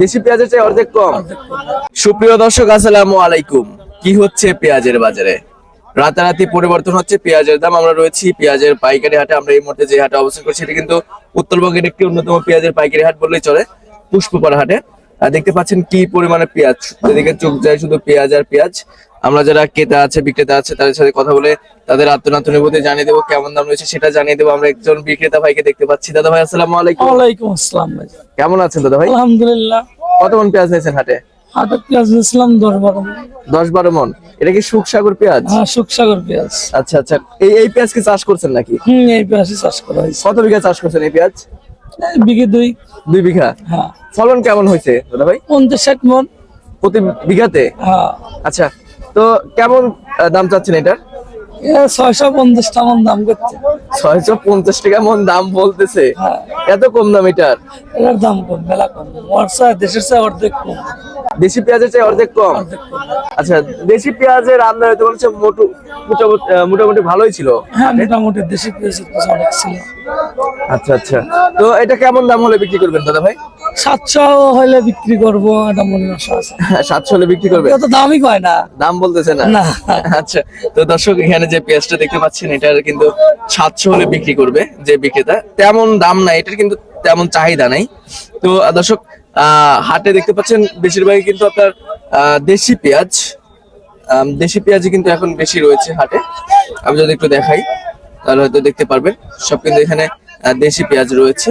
দেশি পেঁয়াজের চাই অর্ধেক কম। সুপ্রিয় দর্শক, আসসালাম আলাইকুম। কি হচ্ছে পেঁয়াজের বাজারে? রাতারাতি পরিবর্তন হচ্ছে পেঁয়াজের দাম। আমরা রয়েছি পেঁয়াজের পাইকারি হাটে। আমরা এই মুহূর্তে যে হাটে অবস্থান করছি, সেটা কিন্তু উত্তরবঙ্গের একটি অন্যতম পেঁয়াজের পাইকারি হাট বললেই চলে, পুষ্পপাড়া হাটে। দেখতে পাচ্ছেন কি পরিমাণে পেঁয়াজ। এদিকে চোখ যায় শুধু পেঁয়াজ আর পেঁয়াজ। আমরা যারা ক্রেতা আছে বিক্রেতা আছে তাদের সাথে কথা বলে তাদের আত্মনাতনুভূতি জানিয়ে দেবো কেমন দাম রয়েছে সেটা জানিয়ে দেবো। আমরা একজন বিক্রেতা ভাইকে দেখতে পাচ্ছি। দাদা ভাই আসসালাম আলাইকুম। ওয়ালাইকুম আসসালাম ভাই। কেমন আছেন দাদা ভাই? আলহামদুলিল্লাহ। কত মন পেঁয়াজ নিয়েছেন হাটে? হাটে পেঁয়াজ নিয়েছিলাম দশ বারো মণ। দশ বারো মন। এটা কি সুখসাগর পেঁয়াজ? হ্যাঁ সুখসাগর পেঁয়াজ। আচ্ছা আচ্ছা। এই এই পেঁয়াজ কি চাষ করছেন নাকি? হম এই পেঁয়াজই চাষ করা হয়েছে। কত বিঘা চাষ করছেন এই পেঁয়াজ? বিঘে দুই। দুই বিঘা? হ্যাঁ। ফলন কেমন হয়েছে দাদা ভাই? পঞ্চাশ ষাট মন। প্রতি বিঘাতে? হ্যাঁ। আচ্ছা তো কেমন দাম চাচ্ছেন এটার? ছয়শো পঞ্চাশটা মন দাম করছে। ছয়শো পঞ্চাশ টাকা মন দাম বলতেছে। হ্যাঁ। এত কম দাম এটার? এটার দাম কম মেলা কম। ওয়ার্সা দেশের চেয়ে অর্ধেক কম। দেশি পেঁয়াজের চেয়ে অর্ধেক কম? আচ্ছা দেশি পেঁয়াজের আমদানি তো বলছে মোটু মোটামুটি ভালোই ছিল। হ্যাঁ মোটামুটি দেশি পেঁয়াজের অনেক ছিল। আচ্ছা আচ্ছা। তো এটা কেমন দাম হলে বিক্রি করবেন দাদা ভাই? সাতশো হইলে বিক্রি করব এটা মনে আশা আছে। সাতশো হলে বিক্রি করবে? এত দামই কয় না। দাম বলতেছে না। না। আচ্ছা তো দর্শক এখানে যে পেঁয়াজটা দেখতে পাচ্ছেন এটার কিন্তু সাতশো হলে বিক্রি করবে যে বিক্রেতা। তেমন দাম নাই এটার কিন্তু তেমন চাহিদা নাই। তো দর্শক আহ, হাটে দেখতে পাচ্ছেন বেশিরভাগই কিন্তু আপনার আহ, দেশি পেঁয়াজ। দেশি পেঁয়াজই কিন্তু এখন বেশি রয়েছে হাটে। আমি যদি একটু দেখাই তাহলে হয়তো দেখতে পারবেন। সব কিন্তু এখানে দেশি পেঁয়াজ রয়েছে।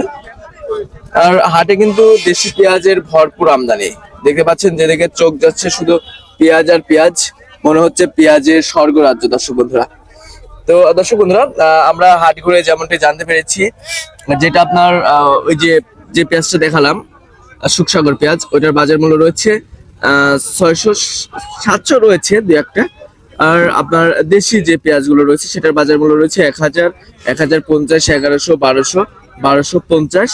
আর হাটে কিন্তু দেশি পেঁয়াজের ভরপুর আমদানি। দেখতে পাচ্ছেন যেদিকে চোখ যাচ্ছে শুধু পেঁয়াজ আর পেঁয়াজ, মনে হচ্ছে পেঁয়াজের স্বর্গরাজ্য দর্শক বন্ধুরা। তো দর্শক বন্ধুরা আমরা হাট ঘুরে যেমনটি জানতে পেরেছি, যেটা আপনার ওই যে যে পেঁয়াজটা দেখালাম সুখসাগর পেঁয়াজ, ওইটার বাজার মূল্য রয়েছে ছয়শো সাতশো রয়েছে দু একটা। আর আপনার দেশি যে পেঁয়াজগুলো রয়েছে, সেটার বাজার মূল্য রয়েছে এক হাজার এক হাজার পঞ্চাশ, এগারোশো, বারোশো বারোশো পঞ্চাশ।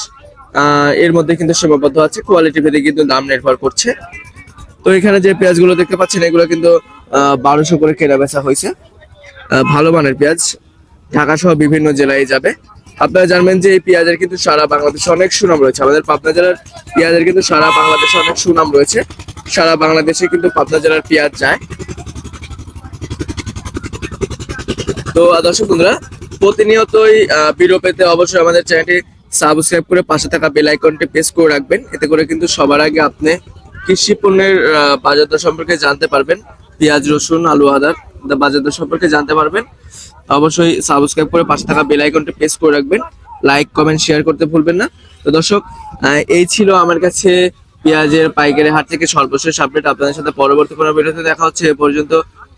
এর মধ্যে কিন্তু সীমাবদ্ধ আছে কোয়ালিটি ভেদে কিন্তু দাম নির্ভর করছে। তো এখানে যে পেঁয়াজগুলো দেখতে পাচ্ছেন, এগুলো কিন্তু বারোশো করে কেনা বেচা হয়েছে। ভালো মানের পেঁয়াজ। ঢাকা সহ বিভিন্ন জেলায় যাবে। আপনারা জানবেন যে এই পেঁয়াজের কিন্তু সারা বাংলাদেশে অনেক সুনাম রয়েছে। আমাদের পাবনা জেলার পেঁয়াজের কিন্তু সারা বাংলাদেশে অনেক সুনাম রয়েছে। সারা বাংলাদেশে কিন্তু পাবনা জেলার পেঁয়াজ যায়। তো দর্শক বন্ধুরা, প্রতিনিয়তই ভিডিও পেতে অবশ্যই আমাদের চ্যানেলটি সাবস্ক্রাইব করে পাশে থাকা বেল আইকনটি প্রেস করে রাখবেন। এতে করে কিন্তু সবার আগে আপনি কৃষি পণ্যের বাজার দর সম্পর্কে জানতে পারবেন। পেঁয়াজ, রসুন, আলু, আদার বাজার দর সম্পর্কে জানতে পারবেন। অবশ্যই সাবস্ক্রাইব করে পাশে থাকা বেল আইকনটি প্রেস করে রাখবেন। লাইক কমেন্ট শেয়ার করতে ভুলবেন না। তো দর্শক এই ছিল আমার কাছে পেঁয়াজের পাইকারি হাট থেকে সর্বশেষ আপডেট আপনাদের সাথে পরবর্তী কোনো ভিডিওতে দেখা হচ্ছে। এ পর্যন্ত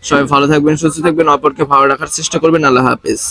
সবাই ভালো থাকবেন, সুস্থ থাকবেন, অপরকে ভালো রাখার চেষ্টা করবেন। আল্লাহ হাফেজ।